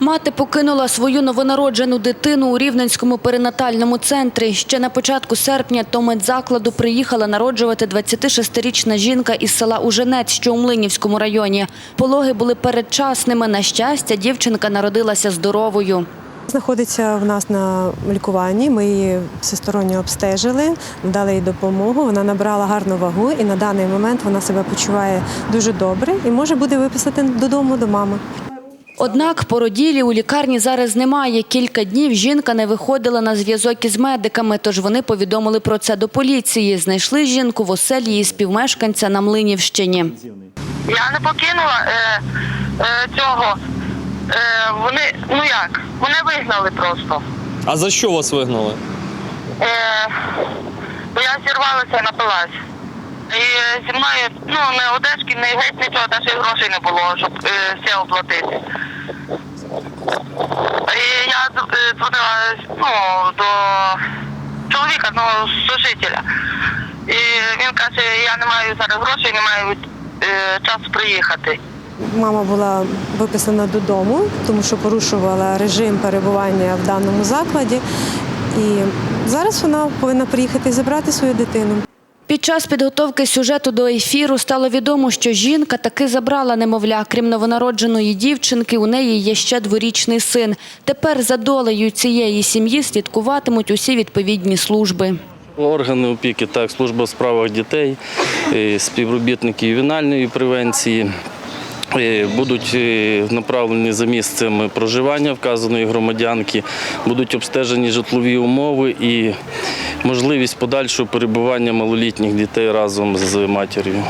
Мати покинула свою новонароджену дитину у Рівненському перинатальному центрі. Ще на початку серпня до медзакладу приїхала народжувати 26-річна жінка із села Уженець, що у Млинівському районі. Пологи були передчасними. На щастя, дівчинка народилася здоровою. Знаходиться в нас на лікуванні. Ми її всесторонньо обстежили, дали їй допомогу. Вона набрала гарну вагу і на даний момент вона себе почуває дуже добре і може буде виписати додому до мами. Однак породілі у лікарні зараз немає. Кілька днів жінка не виходила на зв'язок із медиками, тож вони повідомили про це до поліції. Знайшли жінку в оселі її співмешканця на Млинівщині. Я не покинула е, е, цього. Е, вони, ну як, вони вигнали просто. А за що вас вигнали? Е, бо я зірвалася, напилась. І е, зі мною ну, не одежки, не геть нічого, навіть грошей не було, щоб е, все оплатити. І я е, дзвонила ну, до чоловіка, ну, сушителя. І він каже, я не маю зараз грошей, не маю е, часу приїхати. Мама була виписана додому, тому що порушувала режим перебування в даному закладі. І зараз вона повинна приїхати і забрати свою дитину. Під час підготовки сюжету до ефіру стало відомо, що жінка таки забрала немовля. Крім новонародженої дівчинки, у неї є ще дворічний син. Тепер за долею цієї сім'ї слідкуватимуть усі відповідні служби. Органи опіки, так, служба у справах дітей, е, співробітники ювенальної превенції. Е, Будуть е, направлені за місцем проживання вказаної громадянки, будуть обстежені житлові умови і можливість подальшого перебування малолітніх дітей разом з матір'ю.